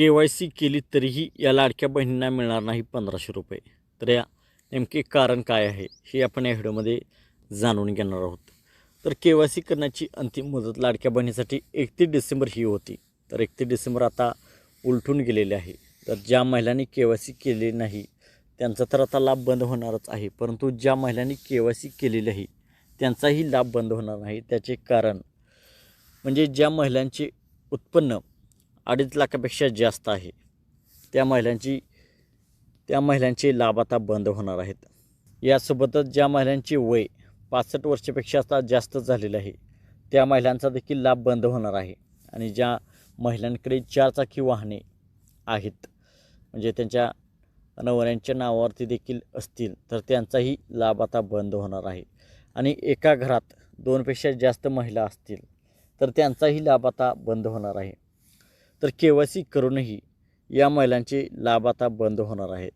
के Y C केली तरीही या लाडक्या बहिणींना मिळणार नाही पंधराशे रुपये. तर या नेमके कारण काय आहे हे आपण या व्हिडिओमध्ये जाणून घेणार आहोत. तर के वाय सी करण्याची अंतिम मुदत लाडक्या बहिणीसाठी एकतीस डिसेंबर ही होती. तर एकतीस डिसेंबर आता उलटून गेलेले आहे. तर ज्या महिलांनी के वाय सी केली नाही त्यांचा तर आता लाभ बंद होणारच आहे. परंतु ज्या महिलांनी के वाय सी केलेली आहे त्यांचाही लाभ बंद होणार नाही. त्याचे कारण म्हणजे ज्या महिलांचे उत्पन्न अडीच लाखापेक्षा जास्त आहे. त्या महिलांची त्या महिलांचे लाभ आता बंद होणार आहेत. यासोबतच ज्या महिलांचे वय पासष्ट वर्षापेक्षा आता जास्त झालेलं आहे त्या महिलांचा देखील लाभ बंद होणार आहे. आणि ज्या महिलांकडे चारचाकी वाहने आहेत म्हणजे त्यांच्या नवऱ्यांच्या नावावरती देखील असतील तर त्यांचाही लाभ आता बंद होणार आहे. आणि एका घरात दोनपेक्षा जास्त महिला असतील तर त्यांचाही लाभ आता बंद होणार आहे. तर के वाय सी करूनही या महिलांचे लाभ आता बंद होणार आहे